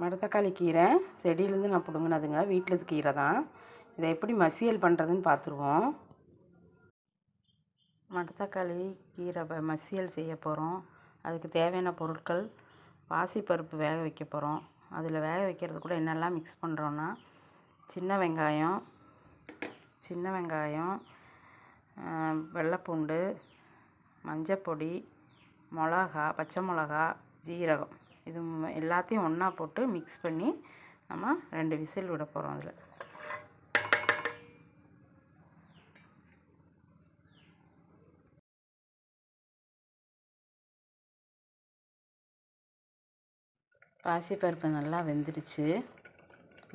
மணத்தக்காளி கீரை செடியிலேருந்து நான் பிடுங்கினதுங்க. வீட்டில் கீரை தான். இதை எப்படி மசியல் பண்ணுறதுன்னு பார்த்துருவோம் மணத்தக்காளி கீரை மசியல் செய்ய போகிறோம் அதுக்கு தேவையான பொருட்கள் பாசிப்பருப்பு வேக வைக்க போகிறோம் அதில் வேக வைக்கிறது கூட என்னெல்லாம் மிக்ஸ் பண்ணுறோன்னா சின்ன வெங்காயம் சின்ன வெங்காயம் வெள்ளைப்பூண்டு மஞ்சப்பொடி மிளகா பச்சை மிளகா ஜீரகம். இது எல்லாத்தையும் ஒன்றா போட்டு மிக்ஸ் பண்ணி நம்ம ரெண்டு விசில் விட போகிறோம் அதில். பாசிப்பருப்பு நல்லா வெந்துடுச்சு.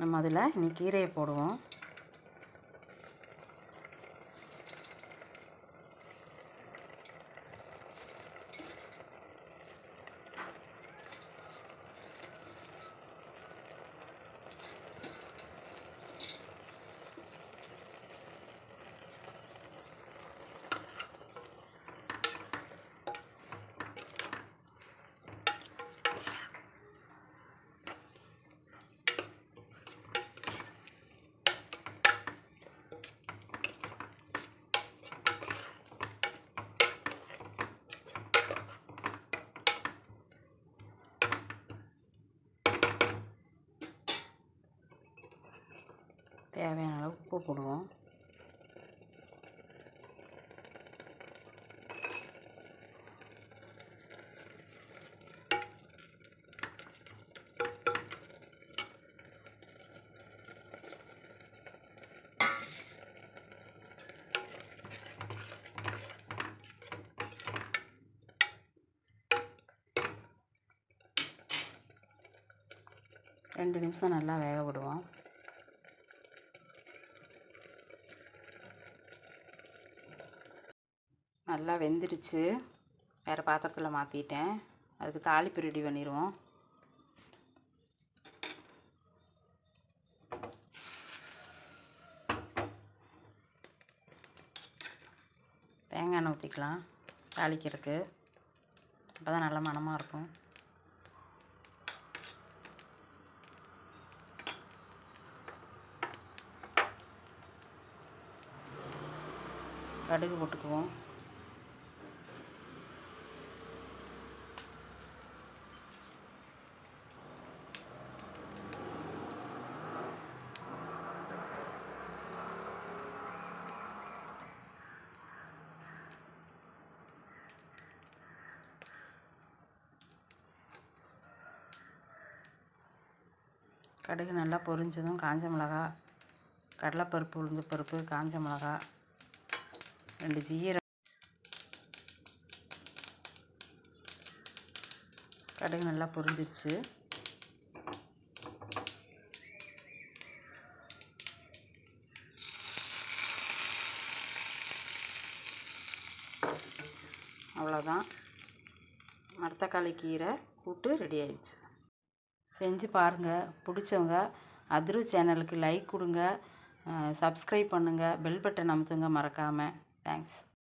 நம்ம அதில் இனி கீரையை போடுவோம். தேவையான அளவு உப்பு போடுவோம். ரெண்டு நிமிஷம் நல்லா வேக விடுவோம். நல்லா வெந்துடுச்சு. வேறு பாத்திரத்தில் மாற்றிட்டேன் அதுக்கு தாளிப்பு ரெடி பண்ணிடுவோம் தேங்காய் எண்ணெய் ஊற்றிக்கலாம் தாளிக்கிறதுக்கு. அப்போ தான் நல்ல மணமாக இருக்கும். கடுகு போட்டுக்குவோம். கடுகு நல்லா பொரிஞ்சதும் காஞ்ச மிளகா கடலைப்பருப்பு உளுந்து பருப்பு காஞ்ச மிளகா ரெண்டு ஜீரம் கடுகு நல்லா பொரிஞ்சிருச்சு. அவ்வளோதான் மரத்தக்காளி கீரை கூட்டு ரெடி ஆயிடுச்சு. செஞ்சு பாருங்கள் பிடிச்சவங்க அதிரு சேனலுக்கு லைக் கொடுங்க. சப்ஸ்கிரைப் பண்ணுங்கள் பெல் பட்டன் அமுத்துங்க மறக்காமல் தேங்க்ஸ்